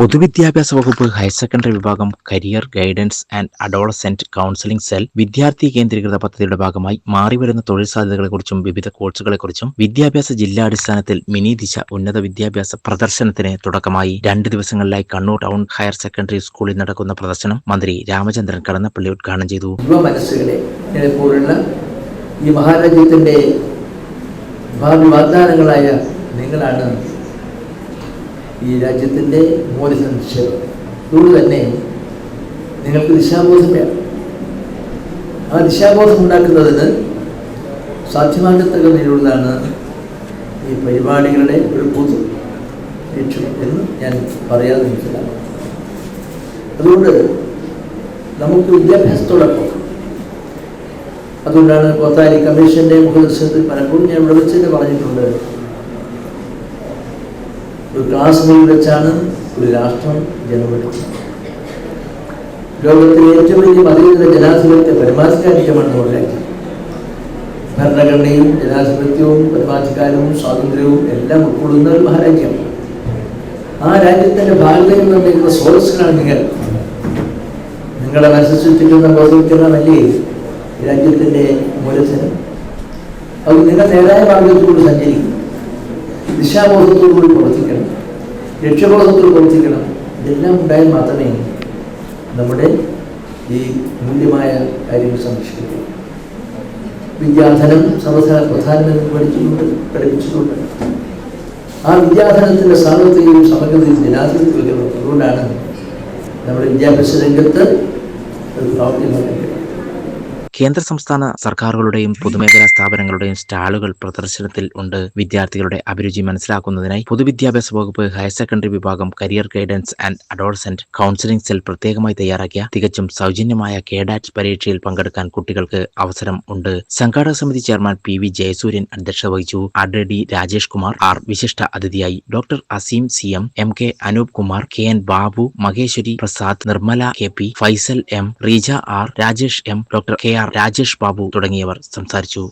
പൊതുവിദ്യാഭ്യാസ വകുപ്പ് higher secondary വിഭാഗം career guidance and adolescent counselling cell വിദ്യാർത്ഥി കേന്ദ്രീകൃത പദ്ധതിയുടെ ഭാഗമായി മാറിവരുന്ന തൊഴിൽ സാധ്യതകളെക്കുറിച്ചും വിവിധ കോഴ്സുകളെക്കുറിച്ചും വിദ്യാഭ്യാസ ജില്ലാടിസ്ഥാനത്തിൽ മിനി ദിശ ഉന്നത വിദ്യാഭ്യാസ പ്രദർശനത്തിന് തുടക്കമായി. രണ്ട് ദിവസങ്ങളിലായി കണ്ണൂർ ടൗൺ ഹയർ സെക്കൻഡറി സ്കൂളിൽ നടക്കുന്ന പ്രദർശനം മന്ത്രി രാമചന്ദ്രൻ കടന്നപ്പള്ളി ഉദ്ഘാടനം ചെയ്തു. ഈ മഹാരാജ്യത്തിന്റെ ഭാവി വാഗ്ദാനങ്ങളായ നിങ്ങളാണ് ഈ രാജ്യത്തിന്റെ മൂലധന നിക്ഷേപം. അതുകൊണ്ട് തന്നെ നിങ്ങൾക്ക് ദിശാബോധം വേണം ആ ദിശാബോധം ഉണ്ടാക്കുന്നതിന് സാധ്യമാകത്തക നിലയിലുള്ളതാണ് ഈ പരിപാടികളുടെ ഒരു പൊതു ലക്ഷ്യം എന്ന് ഞാൻ പറയാതെ മനസ്സിലാക്കും അതുകൊണ്ട് നമുക്ക് വിദ്യാഭ്യാസത്തോടൊപ്പം അതുകൊണ്ടാണ് കോത്താരി കമ്മീഷന്റെ മുഖദർശനത്തിൽ പലപ്പോഴും ഞാൻ വിളിച്ചിട്ട് പറഞ്ഞിട്ടുണ്ട്. ഒരു ക്ലാസ് മുറിയിൽ വെച്ചാണ് ഒരു രാഷ്ട്രം ജനപ്പെടുന്നത് ലോകത്തിലെ ഏറ്റവും വലിയ മതേതര ജനാധിപത്യ പരമാധികാരികമാണ് നമ്മുടെ ഭരണഘടനയും ജനാധിപത്യവും പരമാധികാരവും സ്വാതന്ത്ര്യവും എല്ലാം ഉൾക്കൊള്ളുന്ന ഒരു മഹാരാജ്യം. ആ രാജ്യത്തിന്റെ ഭാഗതയിൽ നിർമ്മിക്കുന്ന സ്രോതസ്സുകളാണ് നിങ്ങൾ. നിങ്ങളെ മനസ്സിൽ സൃഷ്ടിക്കുന്ന ബോധവൽക്കരണമല്ലേ രാജ്യത്തിന്റെ മൂലധനം? അത് നിങ്ങൾ നേരായ മാർഗത്തിലൂടെ സഞ്ചരിക്കും. ദിശാബോധത്തോടുകൂടി പ്രവർത്തിക്കണം. ലക്ഷ്യബോധത്തോട് പ്രവർത്തിക്കണം. ഇതെല്ലാം ഉണ്ടായാൽ മാത്രമേ നമ്മുടെ ഈ മൂല്യമായ കാര്യങ്ങൾ സംരക്ഷിക്കൂ. വിദ്യാധനം സർവധാന പ്രധാനമെന്ന് പഠിച്ചിട്ടുണ്ട് പഠിപ്പിച്ചിട്ടുണ്ട് ആ വിദ്യാധനത്തിന്റെ സാമ്പത്തികയും സമഗ്രതയും ജനാധിപത്യം അതുകൊണ്ടാണ് നമ്മുടെ വിദ്യാഭ്യാസ രംഗത്ത് ഒരു കഴിയും കേന്ദ്ര സംസ്ഥാന സർക്കാരുകളുടെയും പൊതുമേഖലാ സ്ഥാപനങ്ങളുടെയും സ്റ്റാളുകൾ പ്രദർശനത്തിൽ ഉണ്ട്. വിദ്യാർത്ഥികളുടെ അഭിരുചി മനസ്സിലാക്കുന്നതിനായി പൊതുവിദ്യാഭ്യാസ വകുപ്പ് ഹയർ സെക്കൻഡറി വിഭാഗം career guidance and adolescent counselling cell പ്രത്യേകമായി തയ്യാറാക്കിയ തികച്ചും സൗജന്യമായ കേഡാറ്റ് പരീക്ഷയിൽ പങ്കെടുക്കാൻ കുട്ടികൾക്ക് അവസരം ഉണ്ട്. സംഘാടക സമിതി ചെയർമാൻ പി വി ജയസൂര്യൻ അധ്യക്ഷത വഹിച്ചു. R D Rajesh Kumar R വിശിഷ്ട അതിഥിയായി doctor Aseem C M M K Anoop Kumar K N Babu Maheswari Prasad Nirmala K P Faisal M Reeja R Rajesh M doctor K R Rajesh Babu തുടങ്ങിയവർ സംസാരിച്ചു